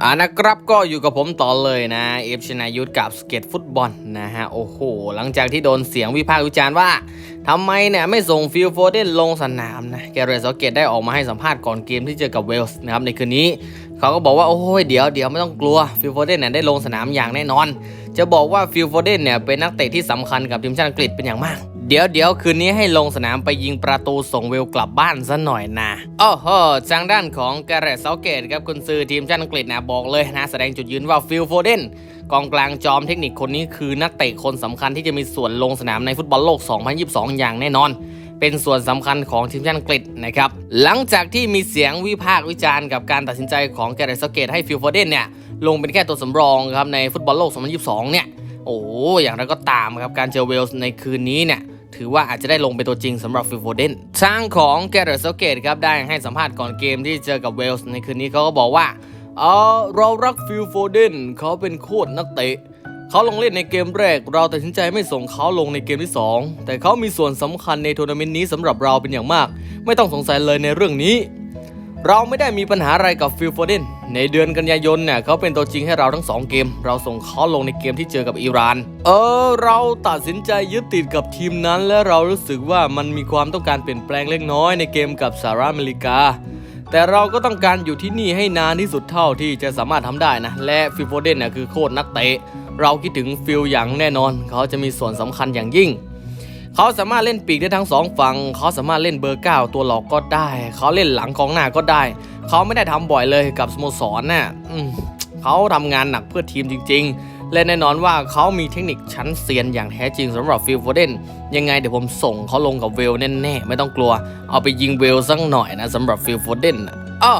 อ่านะครับก็อยู่กับผมต่อเลยนะเอฟชนายุทธกับสเก็ตฟุตบอลนะฮะโอ้โห หลังจากที่โดนเสียงวิพากษ์วิจารณ์ว่าทำไมเนี่ยไม่ส่งฟิลโฟเดนลงสนามนะแกเรสเกตได้ออกมาให้สัมภาษณ์ก่อนเกมที่เจอกับเวลส์นะครับในคืนนี้เขาก็บอกว่า โอ้ยเดี๋ยวเดี๋ยวไม่ต้องกลัวฟิลโฟเดนเนี่ยได้ลงสนามอย่างแน่นอน จะบอกว่าฟิลโฟเดนเนี่ยเป็นนักเตะที่สำคัญกับทีมชาติอังกฤษเป็นอย่างมาก เดี๋ยวเดี๋ยวคืนนี้ให้ลงสนามไปยิงประตูส่งเวลกลับบ้านซะหน่อยนะโอ้โหทางด้านของแกเรตเซาเกตครับคุณซื้อทีมชาติอังกฤษนะบอกเลยนะ แสดงจุดยืนว่าฟิลโฟเดนกองกลางจอมเทคนิคคนนี้คือนักเตะคนสำคัญที่จะมีส่วนลงสนามในฟุตบอลโลก 2022 อย่างแน่นอนเป็นส่วนสำคัญของทีมชาติอังกฤษนะครับ หลังจากที่มีเสียงวิพากษ์วิจารณ์กับการตัดสินใจของแกเรตเซาเกตให้ฟิลโฟเดนเนี่ย ลงเป็นแค่ตัวสำรองครับในฟุตบอลโลก 2022 เนี่ย โอ้อย่างไรก็ตามครับ การเจอเวลส์ในคืนนี้เนี่ย ถือว่าอาจจะได้ลงเป็นตัวจริงสำหรับฟิลโฟเดนทางของแกเรตเซเกตครับได้ให้สัมภาษณ์ก่อนเกมที่เจอกับเวลส์ในคืนนี้เขาก็บอกว่าเออเรารักฟิลโฟเดนเขาเป็นโคตรนักเตะเขาลงเล่นในเกมแรก เราตัดสินใจไม่ส่งเขาลงในเกมที่ 2 แต่เขามีส่วนสำคัญในทัวร์นาเมนต์นี้สำหรับเราเป็นอย่างมาก ไม่ต้องสงสัยเลยในเรื่องนี้ เราไม่ได้มีปัญหาอะไรกับฟิลโฟเดนในเดือนกันยายนเนี่ยเขาเป็นตัวจริงให้เราทั้ง 2 เกม เราส่งเขาลงในเกมที่เจอกับอิหร่าน เออ เราตัดสินใจยึดติดกับทีมนั้น และเรารู้สึกว่ามันมีความต้องการเปลี่ยนแปลงเล็กน้อยในเกมกับสหรัฐอเมริกา แต่เราก็ต้องการอยู่ที่นี่ให้นานที่สุดเท่าที่จะสามารถทำได้นะ และฟิลโฟเดนเนี่ยคือโคตรนักเตะ เราคิดถึงฟิลอย่างแน่นอน เขาจะมีส่วนสำคัญอย่างยิ่ง เขาสามารถเล่นปีกได้ทั้งสองฝั่ง เขาสามารถเล่นเบอร์เก้าตัวหลอกก็ได้ เขาเล่นหลังของหน้าก็ได้ เขาไม่ได้ทำบ่อยเลยกับสโมสรน่ะอืมเขาทำงานหนักเพื่อทีมจริง ๆ และแน่นอนว่าเขามีเทคนิคชั้นเซียนอย่างแท้จริงสำหรับฟิลโฟเดนยังไงเดี๋ยวผมส่งเขาลงกับเวลแน่ๆไม่ต้องกลัว เอาไปยิงเวลสักหน่อยนะสำหรับฟิลโฟเดนอ้อ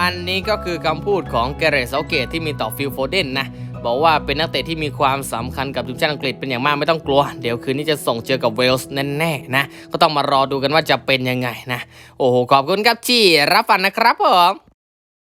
อันนี้ก็คือคำพูดของแกเรตเซาเกตที่มีต่อฟิลโฟเดนนะ บอกว่าเป็นนักเตะที่มีความสำคัญกับทีมชาติอังกฤษเป็นอย่างมากไม่ต้องกลัว เดี๋ยวคืนนี้จะส่งเจอกับเวลส์แน่ๆนะ ก็ต้องมารอดูกันว่าจะเป็นยังไงนะ โอ้โห ขอบคุณครับที่รับฟังนะครับผม